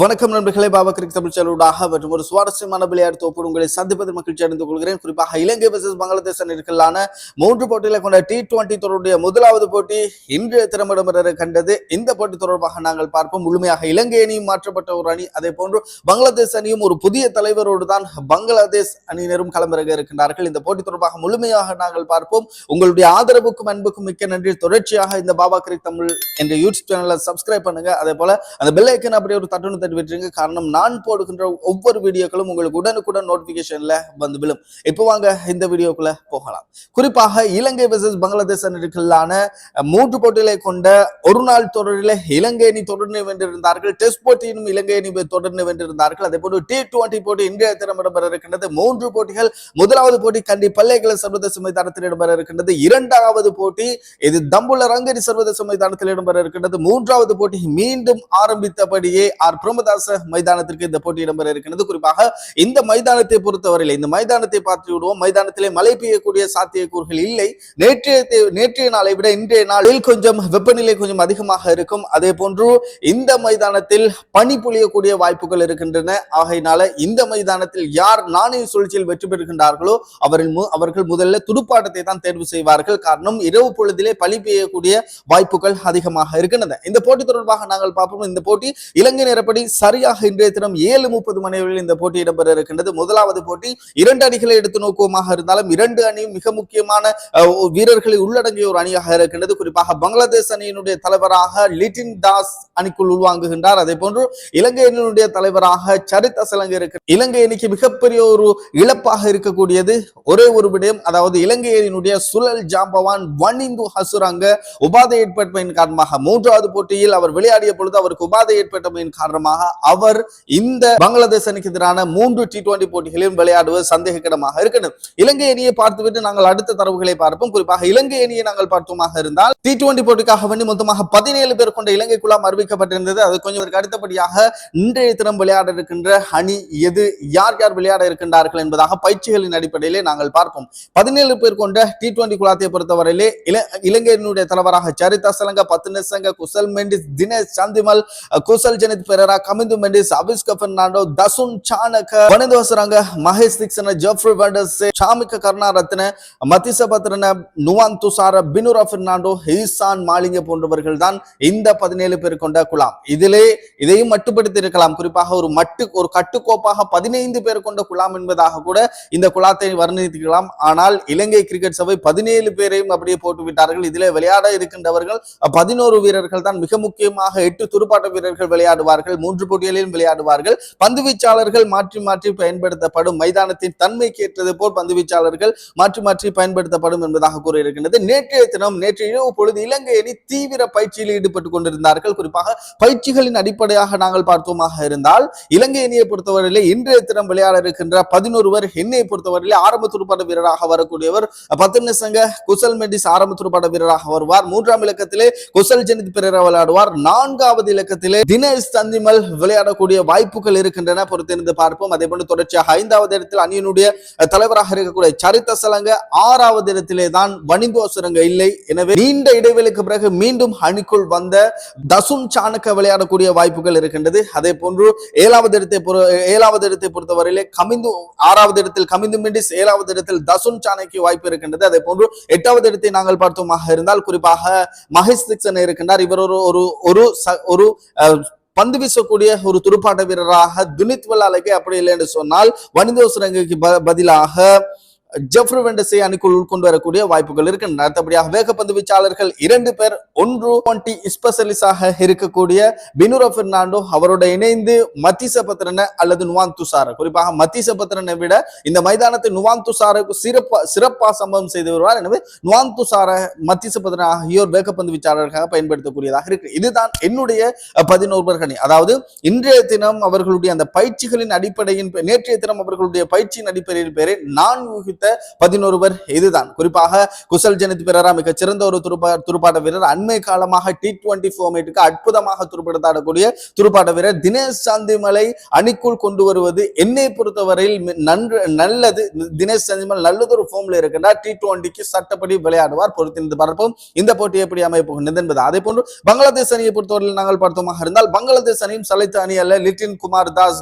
வணக்கம் நண்பர்களே பாபா கிரிக் தமிழ் சேனலூடாக மற்றும் ஒரு சுவாரஸ்யமான விளையாட்டு தொகுப்பு உங்களை சந்திப்பதில் மகிழ்ச்சி அடைந்து கொள்கிறேன். குறிப்பாக இலங்கை வர்சஸ் பங்களாதேஷ் அணிகளான மூன்று போட்டிகளை கொண்ட டி டுவெண்டி தொடருடைய முதலாவது போட்டி இன்று திறமிடம்பெற கண்டது. இந்த போட்டி தொடர்பாக நாங்கள் பார்ப்போம். முழுமையாக இலங்கை அணியும் மாற்றப்பட்ட ஒரு அணி. அதே போன்று பங்களாதேஷ் அணியும் ஒரு புதிய தலைவரோடு தான் பங்களாதேஷ் அணியினரும் களமிறங்க இருக்கின்றார்கள். இந்த போட்டி தொடர்பாக முழுமையாக நாங்கள் பார்ப்போம். உங்களுடைய ஆதரவுக்கும் அன்புக்கும் மிக்க நன்றி. தொடர்ச்சியாக இந்த பாபா கிரிக் தமிழ் என்ற யூடியூப் சேனலை சப்ஸ்கிரைப் பண்ணுங்க. அதே போல அந்த பெல் ஐக்கன் ஒரு தட்டுன்னு தட்டி விட்டுருங்க. காரணம் நான் போடுகின்ற ஒவ்வொரு வீடியோக்களும் உங்களுக்கு உடனுக்குடன் நோட்டிபிகேஷன்ல வந்து விழும். இப்போ வாங்க இந்த வீடியோக்குள்ள போகலாம். குறிப்பாக இலங்கை வெர்சஸ் பங்களாதேஷ் அணிகளான மூன்று போட்டிகளை கொண்ட ஒரு நாள் தொடரில் இலங்கை அணி தொடர்ந்து வென்றிருந்தார்கள். டெஸ்ட் போட்டியிலும் இலங்கை அணி தொடர்ந்து வென்றிருந்தார்கள். அதே போன்று டி டுவெண்டி போட்டி இன்றைய தினம் இடம்பெற இருக்கின்றது. மூன்று போட்டிகள் முதலாவது போட்டி கண்டி பல்லைகளை சர்வதேச மைதானத்தில் இடம்பெற இருக்கின்றது. இரண்டாவது போட்டி இது தம்புள்ள ரங்கரி சர்வதேச மைதானத்தில் இடம்பெற இருக்கின்றது. மூன்றாவது போட்டி மீண்டும் ஆரம்பித்தபடியே ஆர். பிரமதாச மைதானத்திற்கு இந்த போட்டி இடம்பெற இருக்கிறது குறிப்பாக இந்த மைதானத்தை பொறுத்தவரையில் இந்த மைதானத்தை பார்த்து விடுவோம். மைதானத்திலே மழை பெய்யக்கூடிய சாத்தியக்கூறுகள் இல்லை. நேற்றைய நேற்றைய நாளை விட இன்றைய நாளில் கொஞ்சம் வெப்பநிலை கொஞ்சம் அதிகமாக இருக்கும். அதே போன்று இந்த மைதானத்தில் பனி பொழியக்கூடிய வாய்ப்புகள் இருக்கின்றன. ஆகையினால இந்த மைதானத்தில் யார் நாணய சுழற்சியில் வெற்றி பெறுகின்றார்களோ அவர்கள் அவர்கள் முதல்ல துடுப்பாட்டத்தை தான் தேர்வு செய்வார்கள். காரணம் இரவு பொழுதிலே பழி பெய்யக்கூடிய வாய்ப்புகள் அதிகமாக இருக்கின்றன. இந்த போட்டி தொடர்பாக நாங்கள் பார்ப்போம். இந்த போட்டி இலங்கை நேரப்படி சரியாக இன்றைய தினம் ஏழு முப்பது மணி இந்த போட்டி இடம்பெற இருக்கின்றது. முதலாவது போட்டி இரண்டு அணிகளை எடுத்து நோக்குவமாக இருந்தாலும் இரண்டு அணியும் மிக முக்கியமான வீரர்களை உள்ளடங்கிய ஒரு அணியாக இருக்கின்றது. குறிப்பாக பங்களாதேஷ் அணியினுடைய தலைவராக லிட்டின் தாஸ் அணிக்குள் உள்வாங்குகின்றார். அதே போன்று இலங்கை அணியினுடைய தலைவராக சரித் அசலங்க இருக்கு இலங்கை அணிக்கு மிகப்பெரிய ஒரு இழப்பாக இருக்கக்கூடியது. ஒரே ஒரு விடயம் அதாவது இலங்கை அணியினுடைய சுழல் ஜாம்பவான் வனிந்து ஹசுரங்க உபாதை ஏற்பட்டமையின் காரணமாக மூன்றாவது போட்டியில் அவர் விளையாடிய பொழுது அவருக்கு உபாதை ஏற்பட்டமையின் காரணமாக காரணமாக அவர் இந்த பங்களாதேஷ் அணிக்கு எதிரான மூன்று டி டுவெண்டி போட்டிகளிலும் விளையாடுவது சந்தேகக்கிடமாக இருக்கணும் இலங்கை அணியை பார்த்துவிட்டு நாங்கள் அடுத்த தரவுகளை பார்ப்போம். குறிப்பாக இலங்கை அணியை நாங்கள் பார்த்தோமாக இருந்தால் டி டுவெண்டி போட்டிக்காக வேண்டி மொத்தமாக பதினேழு பேர் கொண்ட இலங்கை குழாம் அறிவிக்கப்பட்டிருந்தது. அது கொஞ்சம் அடுத்தபடியாக இன்றைய தினம் விளையாட இருக்கின்ற அணி எது யார் யார் விளையாட இருக்கின்றார்கள் என்பதாக பயிற்சிகளின் அடிப்படையிலே நாங்கள் பார்ப்போம். பதினேழு பேர் கொண்ட டி டுவெண்டி குழாத்தை பொறுத்தவரையிலே இலங்கையினுடைய தலைவராக சரிதா சலங்க பத்து பத்துனசங்க குசல் மெண்டிஸ் தினேஷ் சந்திமல் குசல் ஜெனித் பெரரா கமிந்து மெண்டிஸ் அபிஸ்க பெர்னாண்டோ தசுன் சானக வனிதோசரங்க மகேஷ் திக்சன ஜெஃப்ரி வண்டஸ் சாமிக்க கருணாரத்ன மதிச பத்ரன நுவான் துசார பினுரா பெர்னாண்டோ ஹீசான் மாலிங்க போன்றவர்கள் தான் இந்த பதினேழு பேர் கொண்ட குழாம் இதிலே இதையும் மட்டுப்படுத்தி இருக்கலாம் குறிப்பாக ஒரு மட்டு ஒரு கட்டுக்கோப்பாக பதினைந்து பேர் கொண்ட குழாம் என்பதாக கூட இந்த குழாத்தை வர்ணித்திருக்கலாம். ஆனால் இலங்கை கிரிக்கெட் சபை பதினேழு பேரையும் அப்படியே போட்டு விட்டார்கள் இதிலே விளையாட இருக்கின்றவர்கள் பதினோரு வீரர்கள் தான் மிக முக்கியமாக எட்டு துடுப்பாட்ட வீரர்கள் விளையாடுவார்கள். மூன்று போட்டிகளிலும் விளையாடுவார்கள். பந்து வீச்சாளர்கள் மாற்றி மாற்றி பயன்படுத்தப்படும் மைதானத்தின் தன்மைக்கு ஏற்றது போல் பந்து வீச்சாளர்கள் மாற்றி மாற்றி பயன்படுத்தப்படும் என்பதாக கூறியிருக்கின்றது. நேற்றைய தினம் நேற்று இரவு பொழுது இலங்கை அணி தீவிர பயிற்சியில் ஈடுபட்டுக் கொண்டிருந்தார்கள். குறிப்பாக பயிற்சிகளின் அடிப்படையாக நாங்கள் பார்த்தோமாக இருந்தால் இலங்கை அணியை பொறுத்தவரையிலே இன்றைய தினம் விளையாட இருக்கின்ற பதினொருவர் என்னையை பொறுத்தவரையிலே ஆரம்ப துடுப்பாட்ட வீரராக வரக்கூடியவர் பத்து சங்க குசல் மெண்டிஸ் ஆரம்ப துடுப்பாட்ட வீரராக வருவார். மூன்றாம் இலக்கத்திலே குசல் ஜெனித் பெரேரா விளையாடுவார். நான்காவது இலக்கத்திலே தினேஷ் தந்திமல் விளையாடக்கூடிய வாய்ப்புகள் இருக்கின்றன. பொறுத்திருந்து பார்ப்போம். அதே போன்று தொடர்ச்சியாக ஐந்தாவது இடத்தில் அணியினுடைய தலைவராக இருக்கக்கூடிய சரித்த சலங்க ஆறாவது இடத்திலே தான் வணிகோசரங்க இல்லை. எனவே நீண்ட இடைவெளிக்கு பிறகு மீண்டும் அணிக்குள் வந்த தசுன் சாணக்க விளையாடக்கூடிய வாய்ப்புகள் இருக்கின்றது. அதே போன்று ஏழாவது இடத்தை ஏழாவது இடத்தை பொறுத்தவரையிலே கமிந்து ஆறாவது இடத்தில் கமிந்து மிண்டிஸ் ஏழாவது இடத்தில் தசுன் சாணக்கிய வாய்ப்பு இருக்கின்றது. அதே போன்று எட்டாவது இடத்தை நாங்கள் பார்த்தோமாக இருந்தால் குறிப்பாக மகேஷ் திக்சன் இருக்கின்றார். இவர் ஒரு ஒரு ஒரு ச- ஒரு பந்து வீசக்கூடிய ஒரு துடுப்பாட்ட வீரராக துனித் வல்லாலைக்கு அப்படி இல்லை என்று சொன்னால் வனிதோசரங்குக்கு பதிலாக ஜெஃப்ரி வெண்டஸை அணிக்குள் உட்கொண்டு வரக்கூடிய வாய்ப்புகள் இருக்கு. அடுத்தபடியாக வேகப்பந்து வீச்சாளர்கள் இரண்டு பேர் ஒன்று டுவெண்ட்டி ஸ்பெஷலிஸ்டாக இருக்கக்கூடிய பினுரோ பெர்னாண்டோ அவரோட இணைந்து மத்திச பத்திரனை அல்லது நுவான் துசார. குறிப்பாக மத்திச பத்திரனை விட இந்த மைதானத்தை நுவான் துசாருக்கு சிறப்பா சிறப்பா சம்பவம் செய்து வருவார். எனவே நுவான் துசார மத்திச பத்திரன் ஆகியோர் வேகப்பந்து வீச்சாளர்களாக பயன்படுத்தக்கூடியதாக இருக்கு. இதுதான் என்னுடைய பதினோரு அணி அதாவது இன்றைய தினம் அவர்களுடைய அந்த பயிற்சிகளின் அடிப்படையின் நேற்றைய தினம் அவர்களுடைய பயிற்சியின் அடிப்படையின் பேரை நான் ஊகித்த பதினொருவர் இதுதான். குறிப்பாக குசல் ஜனித் பிறரா மிகச் சிறந்த ஒரு துருப்பா துடுப்பாட்ட வீரர். அண்மை காலமாக டி டுவெண்டி ஃபோர்மேட்டுக்கு அற்புதமாக துடுப்படுத்தாடக்கூடிய துடுப்பாட்ட வீரர் தினேஷ் சாந்திமலை அணிக்குள் கொண்டு வருவது என்னை பொறுத்தவரையில் நன்று நல்லது. தினேஷ் சாந்திமல் நல்லதொரு ஃபார்ம்ல இருக்கின்றார். டி டுவெண்டிக்கு சட்டப்படி விளையாடுவார். பொறுத்திருந்து பார்ப்போம். இந்த போட்டி எப்படி அமைப்புகின்றது என்பது. அதே போன்று பங்களாதேஷ் அணியை பொறுத்தவரையில் நாங்கள் பார்த்தோமாக இருந்தால் பங்களாதேஷ் அணியும் சலைத்த அணி அல்ல. லிட்டின் குமார் தாஸ்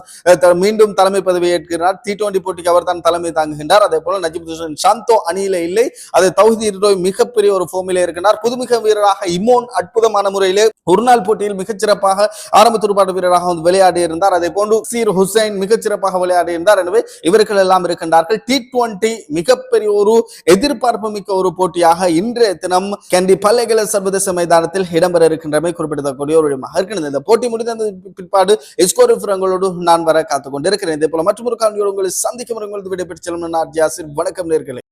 மீண்டும் தலைமை பதவியேற்கிறார் டி டுவெண்டி போட்டிக்கு அவர் தான் தலைமை தாங்குகின்றார். அதே போல நஜிப் துஷன் சாந்தோ அணியில இல்லை. அது தௌஹித் இர்ரோய் மிகப்பெரிய ஒரு ஃபோமில இருக்கிறார் புதுமிக வீரராக இமோன் அற்புதமான முறையிலே ஒரு நாள் போட்டியில் மிகச்சிறப்பாக ஆரம்ப துடுப்பாட்ட வீரராக வந்து விளையாடி இருந்தார் அதே போன்று சீர் ஹுசைன் மிகச்சிறப்பாக விளையாடி இருந்தார் எனவே இவர்கள் எல்லாம் இருக்கின்றார்கள். டி டுவெண்டி மிகப்பெரிய ஒரு எதிர்பார்ப்பு மிக்க ஒரு போட்டியாக இன்றைய தினம் கேண்டி பல்லைகள சர்வதேச மைதானத்தில் இடம்பெற இருக்கின்றமை குறிப்பிடக்கூடிய ஒரு விடயமாக இருக்கிறது இந்த போட்டி முடிந்த பிற்பாடு எஸ்கோர் விவரங்களோடு நான் வர காத்துக் கொண்டிருக்கிறேன் இதே போல மற்றொரு காணொலியோடு உங்களை சந்திக்கும் உங்களது விடைபெற்று செல்லும் நான் ஜாசிர் வணக்கம் நேர்களை.